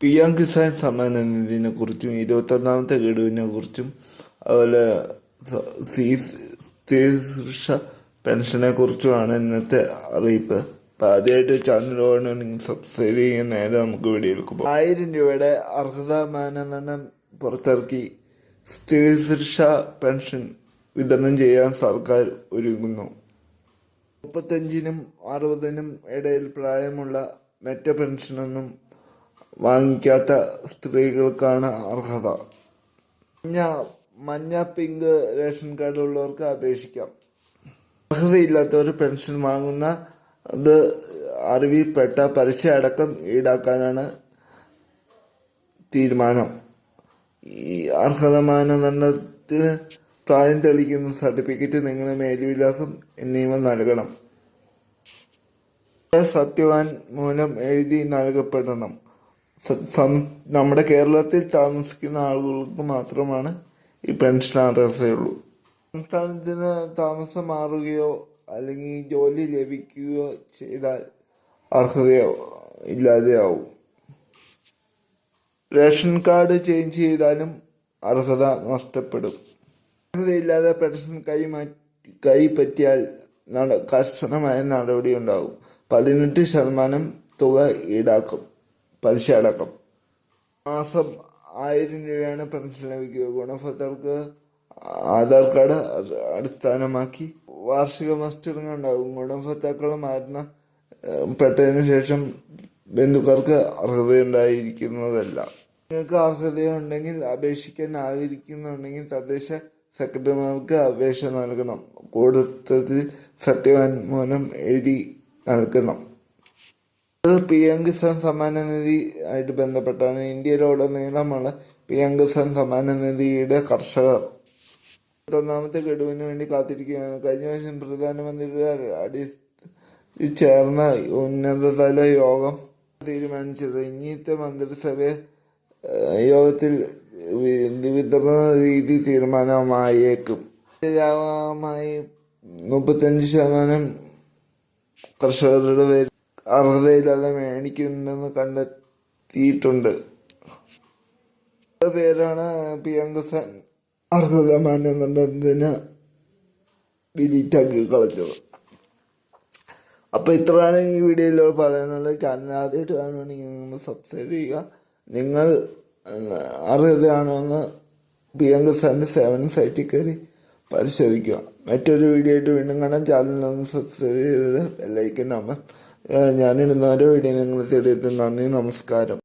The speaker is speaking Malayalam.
പി എം കിസാൻ സമ്മാൻ നിധിനെ കുറിച്ചും ഇരുപത്തൊന്നാമത്തെ ഗഡുവിനെ കുറിച്ചും അതുപോലെ ശീർഷ പെൻഷനെ കുറിച്ചുമാണ് ഇന്നത്തെ അറിയിപ്പ്. അപ്പൊ ആദ്യമായിട്ട് ചാനൽ ഓടണമെങ്കിൽ സബ്സ്ക്രൈബ് ചെയ്യുന്ന നേരെ നമുക്ക് വീഡിയോയിലേക്ക് പോകാം. ആയിരം രൂപയുടെ അർഹതാ മാനദണ്ഡം പുറത്തിറക്കി സ്ത്രീ സുരക്ഷ പെൻഷൻ വിതരണം ചെയ്യാൻ സർക്കാർ ഒരുങ്ങുന്നു. മുപ്പത്തഞ്ചിനും അറുപതിനും ഇടയിൽ പ്രായമുള്ള മെറ്റ പെൻഷനൊന്നും വാങ്ങിക്കാത്ത സ്ത്രീകൾക്കാണ് അർഹത. മഞ്ഞ മഞ്ഞ പിങ്ക് റേഷൻ കാർഡ് ഉള്ളവർക്ക് അപേക്ഷിക്കാം. അർഹതയില്ലാത്തവർ പെൻഷൻ വാങ്ങുന്ന അത് അറിവിൽപ്പെട്ട പലിശ അടക്കം ഈടാക്കാനാണ് തീരുമാനം. ഈ അർഹത മാനദണ്ഡത്തിന് പ്രായം തെളിയിക്കുന്ന സർട്ടിഫിക്കറ്റ് നിങ്ങളുടെ മേൽവിലാസം എന്നിവ നൽകണം. സത്യവാൻ മൂലം എഴുതി നൽകപ്പെടണം. നമ്മുടെ കേരളത്തിൽ താമസിക്കുന്ന ആളുകൾക്ക് മാത്രമാണ് ഈ പെൻഷൻ അർഹതയുള്ളൂ സംസ്ഥാനത്തിന് താമസം മാറുകയോ അല്ലെങ്കിൽ ജോലി ലഭിക്കുകയോ ചെയ്താൽ അർഹതയോ ഇല്ലാതെയാവും. റേഷൻ കാർഡ് ചേഞ്ച് ചെയ്താലും അർഹത നഷ്ടപ്പെടും. അർഹതയില്ലാതെ പെൻഷൻ കൈമാറ്റി കൈപ്പറ്റിയാൽ കർശനമായ നടപടി ഉണ്ടാകും പതിനെട്ട് ശതമാനം തുക ഈടാക്കും. പലിശ അടക്കം മാസം ആയിരം രൂപയാണ് പെൻഷൻ ലഭിക്കുക. ഗുണഭോക്താക്കൾക്ക് ആധാർ കാർഡ് അടിസ്ഥാനമാക്കി വാർഷിക മസ്റ്ററിംഗ് ഉണ്ടാകും ഗുണഭോക്താക്കൾ മരണം പെട്ടതിന് ശേഷം ബന്ധുക്കൾക്ക് അർഹതയുണ്ടായിരിക്കുന്നതല്ല നിങ്ങൾക്ക് അർഹതയുണ്ടെങ്കിൽ അപേക്ഷിക്കാൻ ആഗ്രഹിക്കുന്നുണ്ടെങ്കിൽ തദ്ദേശ സെക്രട്ടറിമാർക്ക് അപേക്ഷ നൽകണം. കൂടുതൽ സത്യവാൻ മൂലം എഴുതി നൽകണം. ഇത് പി എം കിസാൻ സമ്മാന നിധി ആയിട്ട് ബന്ധപ്പെട്ടാണ്. ഇന്ത്യയിലുടനീളമുള്ള പി എം കിസാൻ സമ്മാന നിധിയുടെ കർഷകർ. ഒന്നാമത്തെ ഗഡുവിന് വേണ്ടി കാത്തിരിക്കുകയാണ്. കഴിഞ്ഞ വർഷം പ്രധാനമന്ത്രിയുടെ അടി ചേർന്ന ഉന്നതതല യോഗം തീരുമാനിച്ചത്. ഇന്നത്തെ മന്ത്രിസഭ യോഗത്തിൽ വിതരണ രീതി തീരുമാനമായേക്കും. മുപ്പത്തഞ്ച് ശതമാനം കർഷകരുടെ പേര് അർഹതയില്ലാതെ മേടിക്കുന്നുണ്ടെന്ന് കണ്ടെത്തിയിട്ടുണ്ട്. പേരാണ് പി എം കിസാൻ അർഹത മാനദണ്ഡത്തിന് ഡിലീറ്റാക്കി കളഞ്ഞത്. അപ്പോൾ ഇത്രയാണ് ഈ വീഡിയോയിലോ പറയാനുള്ളത്. ചാനൽ ആദ്യമായിട്ട് കാണുകയാണെങ്കിൽ നിങ്ങൾ സബ്സ്ക്രൈബ് ചെയ്യുക. നിങ്ങൾ അർഹതയാണോ എന്ന് പി എം കിസാന്റെ സേവന സൈറ്റിൽ കയറി പരിശോധിക്കുക. മറ്റൊരു വീഡിയോ ആയിട്ട് വീണ്ടും കാണാം. ചാനൽ ഒന്ന് സബ്സ്ക്രൈബ് ചെയ്തത് ലൈക്ക് ഞാനിടുന്ന ഓരോ വീഡിയോ നിങ്ങൾ തേടിയിട്ട് നന്ദി നമസ്കാരം.